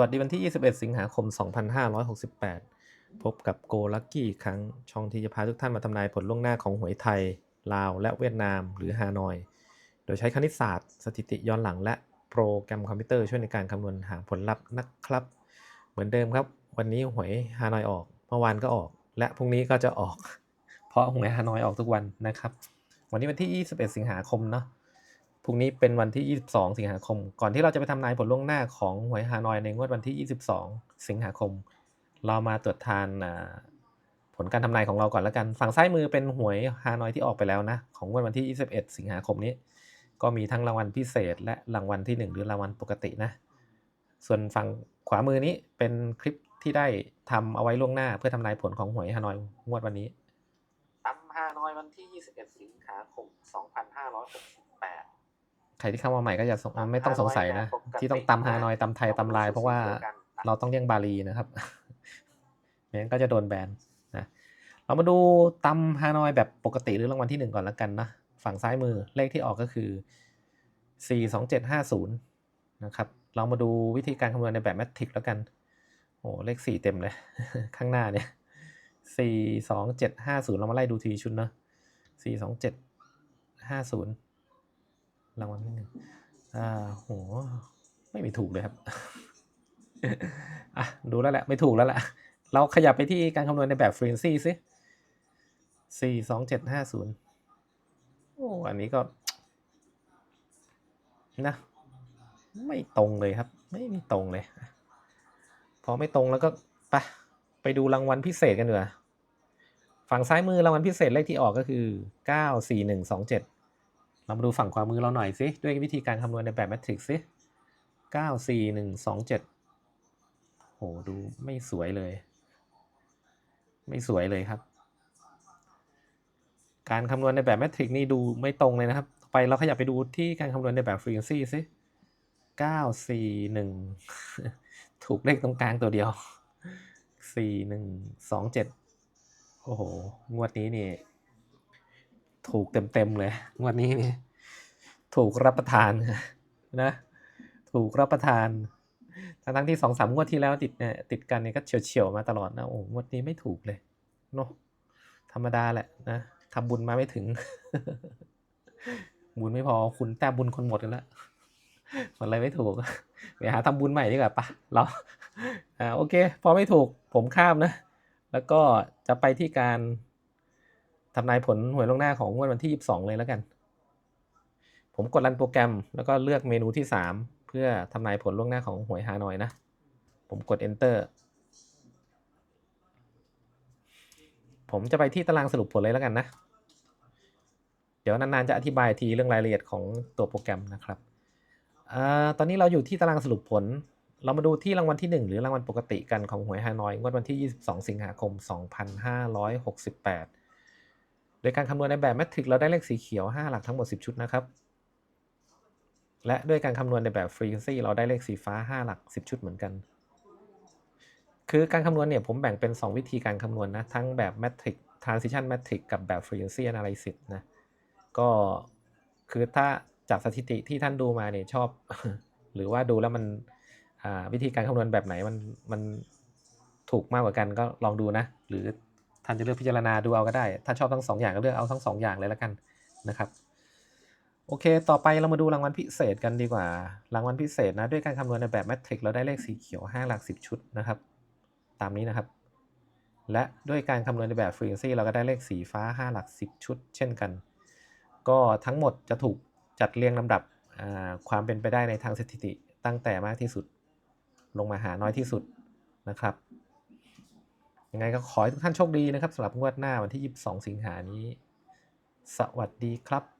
วัสดีวันที่ 21 สิงหาคม 2568 พบกับโกลักกี้อีกครั้ง ช่องที่จะพาทุกท่านมาทำนายผลล่วงหน้าของหวยไทย ลาว และเวียดนาม หรือฮานอย โดยใช้คณิตศาสตร์ สถิติย้อนหลังและโปรแกรมคอมพิวเตอร์ช่วยในการคำนวณหาผลลัพธ์นะครับ เหมือนเดิมครับ วันนี้หวยฮานอยออก เมื่อวานก็ออก และพรุ่งนี้ก็จะออก เพราะหวยฮานอยออกทุกวันนะครับ วันนี้วันที่ 21 สิงหาคมเนาะ พรุ่งนี้เป็นวันที่ 22 สิงหาคม ก่อนที่เราจะไปทำนายผลล่วงหน้าของหวยฮานอยในงวดวันที่ 22 สิงหาคม เรามาตรวจทานผลการทำนายของเราก่อนแล้วกัน ฝั่งซ้ายมือเป็นหวยฮานอยที่ออกไปแล้วนะ ของงวดวันที่ 21 สิงหาคมนี้ ก็มีทั้งรางวัลพิเศษ และรางวัลที่ 1 หรือรางวัลปกตินะ ส่วนฝั่งขวามือนี้เป็นคลิปที่ได้ทำเอาไว้ล่วงหน้า เพื่อทำนายผลของหวยฮานอยงวดวันนี้ตำฮานอยวันที่ 21 สิงหาคม 2568 ใครที่เข้ามาใหม่ก็อย่าสงอ่าไม่ต้องสงสัยนะ ที่ต้องตำฮานอยตำไทยตำลาย เพราะว่าเราต้องเลี่ยงบาลีนะครับไม่งั้นก็จะโดนแบนนะเรามาดูตำฮานอยแบบปกติหรือรางวัลที่หนึ่งก่อนแล้วกันนะฝั่งซ้ายมือเลขที่ออกก็คือ 42750 นะครับ เรามาดูวิธีการคำนวณในแบบแมทริกแล้วกัน โอ้เลข 4 เต็มเลย ข้างหน้าเนี่ย 42750 เรามาไล่ดูทีชุดเนาะ42750 รางวัลที่หนึ่งอ่าโหไม่มีถูกเลยครับอะดูแล้วแหละไม่ถูกแล้วแหละเราขยับไปที่การคำนวณในแบบฟรีนซี่สิสี่สองเจ็ดห้าศูนย์โอ้อันนี้ก็ นะ ไม่ตรงเลยครับ ไม่มีตรงเลย พอไม่ตรงแล้วก็ไปไปดูรางวัลพิเศษกันดีกว่าฝั่งซ้ายมือรางวัลพิเศษเลขที่ออกก็คือเก้าสี่หนึ่งสองเจ็ด เรามาดูฝั่งขวามือเราหน่อยสิด้วยวิธีการคำนวณในแบบแมทริกซ์สิเก้าสี่หนึ่งสองเจ็ดโหดูไม่สวยเลย ไม่สวยเลยครับ การคำนวณในแบบแมทริกซ์นี่ดูไม่ตรงเลยนะครับ ไปเราขยับไปดูที่การคำนวณในแบบฟรีนซี่สิเก้าสี่หนึ่งถูกเลขตรงกลางตัวเดียวสี่หนึ่งสองเจ็ดโอ้โห งวดนี้นี่ ถูกเต็มๆเลยวดนี้นี่ถูกรับประทานนะ ถูกรับประทานทั้งทั้งที่สองสามงวดที่แล้วติดเนี่ยติดกันเนี่ยก็เฉียวๆมาตลอดนะโอ้งวดนี้ไม่ถูกเลยเนาะธรรมดาแหละนะทำบุญมาไม่ถึง บุญไม่พอคุณแต้บุญคนหมดกันแล้วมันอะไรไม่ถูกไปหาทำบุญใหม่ดีกว่าปะเราอ่าโอเค พอไม่ถูกผมข้ามนะ แล้วก็จะไปที่การ ทำนายผลหวยลวงหน้าของงวดวันที่ 22 เลยแล้วกัน ผมกดรันโปรแกรม แล้วก็เลือกเมนูที่ 3 เพื่อทำนายผลล่วงหน้าของหวยฮานอยนะ ผมกด enter ผมจะไปที่ตารางสรุปผลเลยแล้วกันนะ เดี๋ยวนานๆจะอธิบายทีเรื่องรายละเอียดของตัวโปรแกรมนะครับอตอนนี้เราอยู่ที่ตารางสรุปผล เรามาดูที่รางวัลที่ 1 หรือรางวัลปกติกันของหวยฮานอยงวดวันที่ 22 สิงหาคม 2568 โดยการคำนวณในแบบแมทริกเราได้เลขสีเขียว 5 หลักทั้งหมด 10 ชุดนะครับ และด้วยการคำนวณในแบบฟรีซีเราได้เลขสีฟ้า 5 หลัก 10 ชุดเหมือนกัน คือการคำนวณเนี่ยผมแบ่งเป็น 2 วิธีการคำนวณนะ ทั้งแบบแมทริก transition matrix กับแบบ frequency analysis นะ ก็คือถ้าจากสถิติที่ท่านดูมาเนี่ยชอบ หรือว่าดูแล้วมันวิธีการคำนวณแบบไหนมันมันถูกมากกว่ากันก็ลองดูนะ หรือ ท่านจะเลือกพิจารณาดูเอาก็ได้ ถ้าชอบทั้งสองอย่างก็เลือกเอาทั้งสองอย่างเลยแล้วกันนะครับโอเค ต่อไปเรามาดูรางวัลพิเศษกันดีกว่า รางวัลพิเศษนะ ด้วยการคำนวณในแบบแมทริกเราได้เลขสีเขียว 5 หลัก 10 ชุดนะครับ ตามนี้นะครับ และด้วยการคำนวณในแบบฟรีนซี่เราก็ได้เลขสีฟ้า 5 หลัก 10 ชุด เช่นกัน ก็ทั้งหมดจะถูกจัดเรียงลำดับความเป็นไปได้ในทางสถิติตั้งแต่มากที่สุด ลงมาหาน้อยที่สุดนะครับ ยังไงก็ขอให้ทุกท่านโชคดีนะครับสำหรับงวดหน้าวันที่ 22 สิงหานี้ สวัสดีครับ